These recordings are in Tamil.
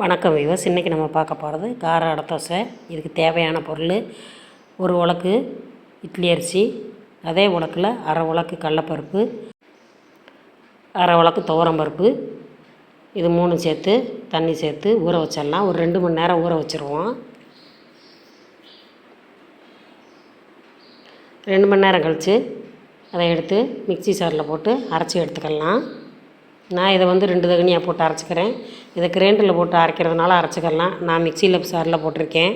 வணக்கம் விவஸ் இன்றைக்கி நம்ம பார்க்க போகிறது கார தோசை. இதுக்கு தேவையான பொருள் ஒரு உலக்கு இட்லி அரிசி அதே உலக்கில் அரை உலக்கு கடலப்பருப்பு அரை உலக்கு துவரம்பருப்பு இது மூணு சேர்த்து தண்ணி சேர்த்து ஊற வச்சிடலாம். ஒரு ரெண்டு மணி நேரம் ஊற வச்சுருவோம். ரெண்டு மணி நேரம் கழித்து அதை எடுத்து மிக்ஸி சாரில் போட்டு அரைச்சி எடுத்துக்கலாம். நான் இதை வந்து ரெண்டு தகனியாக போட்டு அரைச்சிக்கிறேன். இதை கிரைண்டரில் போட்டு அரைக்கிறதுனால அரைச்சிக்கலாம். நான் மிக்சியில் சாரில் போட்டிருக்கேன்.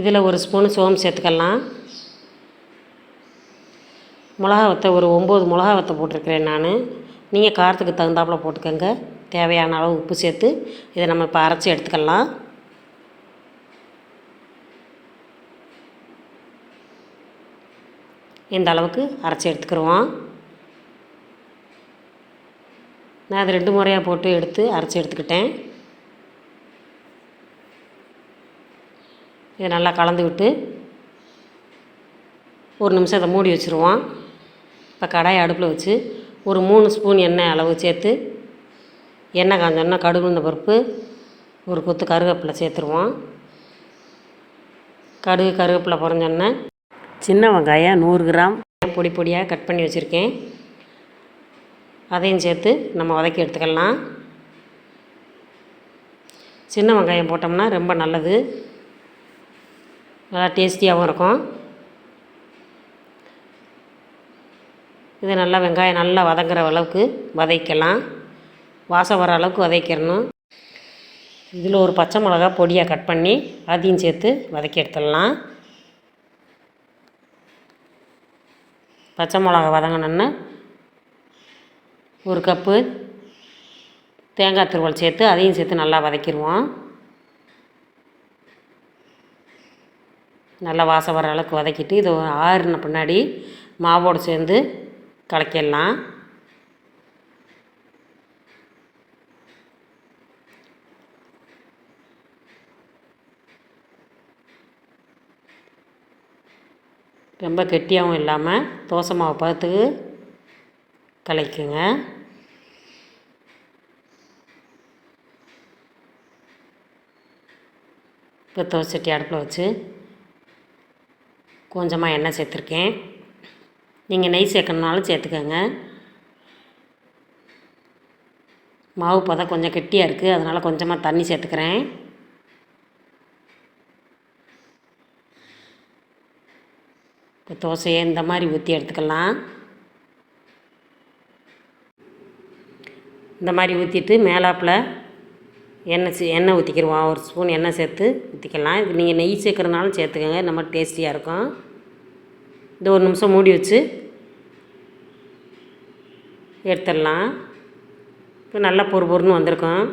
இதில் ஒரு ஸ்பூனு சோம்பு சேர்த்துக்கலாம். மிளகா வத்த ஒரு ஒம்பது மிளகா வத்த போட்டிருக்கிறேன் நான். நீங்கள் காரத்துக்கு தகுந்தாப்புல போட்டுக்கோங்க. தேவையான அளவு உப்பு சேர்த்து இதை நம்ம இப்போ அரைச்சி எடுத்துக்கலாம். இந்த அளவுக்கு அரைச்சி எடுத்துக்கிடுவோம் நான் அது ரெண்டு முறையாக போட்டு எடுத்து அரைச்சி எடுத்துக்கிட்டேன். இதை நல்லா கலந்து விட்டு ஒரு நிமிஷம் இதை மூடி வச்சுருவோம். இப்போ கடாயை அடுப்பில் வச்சு ஒரு மூணு ஸ்பூன் எண்ணெய் அளவு சேர்த்து எண்ணெய் காஞ்சோன்னா கடுகு உளுந்த பருப்பு ஒரு கொத்து கருவேப்பிலை சேர்த்துருவோம். கடுகு கருவேப்பிலை பொறிஞ்சோன்னே சின்ன வெங்காயம் நூறு கிராம். பொடி பொடியாக கட் பண்ணி வச்சுருக்கேன். அதையும் சேர்த்து நம்ம வதக்கி எடுத்துக்கலாம். சின்ன வெங்காயம் போட்டோம்னா ரொம்ப நல்லது. நல்லா டேஸ்டியாகவும் இருக்கும். இது நல்லா வெங்காயம் நல்லா வதங்குற அளவுக்கு வதக்கலாம் வாசம் வர அளவுக்கு வதக்கிடணும். இதில் ஒரு பச்சை மிளகா பொடியாக கட் பண்ணி அதையும் சேர்த்து வதக்கி எடுத்துடலாம். பச்சை மிளகா வதங்கினோன்னு ஒரு கப்பு தேங்காய் துருவல் சேர்த்து அதையும் சேர்த்து நல்லா வதக்கிடுவோம். நல்லா வாசம் வர அளவுக்கு வதக்கிட்டு இது ஆறுன பின்னாடி மாவோடு சேர்ந்து கலக்கிடலாம். ரொம்ப கெட்டியாகவும் இல்லாமல் தோசை மாவு பதத்துக்கு கலைக்குங்க இப்போ தோசை சட்டி அடுப்பில் வச்சு கொஞ்சமாக எண்ணெய் சேர்த்துருக்கேன். நீங்கள் நெய் சேர்க்கணுனாலும் சேர்த்துக்கோங்க. மாவு பதம் கொஞ்சம் கெட்டியாக இருக்குது அதனால் கொஞ்சமாக தண்ணி சேர்த்துக்கிறேன். இப்போ தோசையை இந்த மாதிரி ஊற்றி எடுத்துக்கலாம். இந்த மாதிரி ஊற்றிட்டு மேலாப்பில் எண்ணெய் சே எண்ணெய் ஊற்றிக்கிடுவோம் ஒரு ஸ்பூன் எண்ணெய் சேர்த்து ஊற்றிக்கலாம் இது நீங்கள் நெய் சேர்க்குறனாலும் சேர்த்துக்கோங்க இந்த மாதிரி டேஸ்டியாக இருக்கும். இது ஒரு நிமிஷம் மூடி வச்சு எடுத்துடலாம். இப்போ நல்லா பொறு பொறுன்னு வந்திருக்கும்.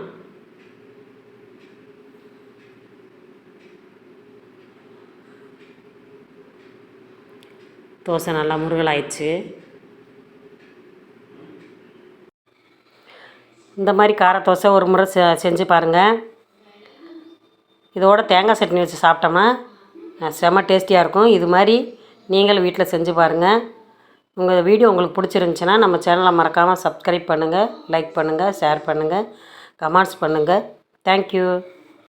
தோசை நல்லா முருகலாயிடுச்சு. இந்த மாதிரி கார தோசை ஒரு முறை செ செஞ்சு பாருங்கள் இதோட தேங்காய் சட்னி வச்சு சாப்பிட்டோம்னா செம்ம டேஸ்டியாக இருக்கும். இது மாதிரி நீங்களும் வீட்டில் செஞ்சு பாருங்கள் உங்கள் வீடியோ உங்களுக்கு பிடிச்சிருந்துச்சின்னா நம்ம சேனலை மறக்காமல் சப்ஸ்கிரைப் பண்ணுங்கள் லைக் பண்ணுங்கள் ஷேர் பண்ணுங்கள் கமெண்ட்ஸ் பண்ணுங்கள் தேங்க்யூ.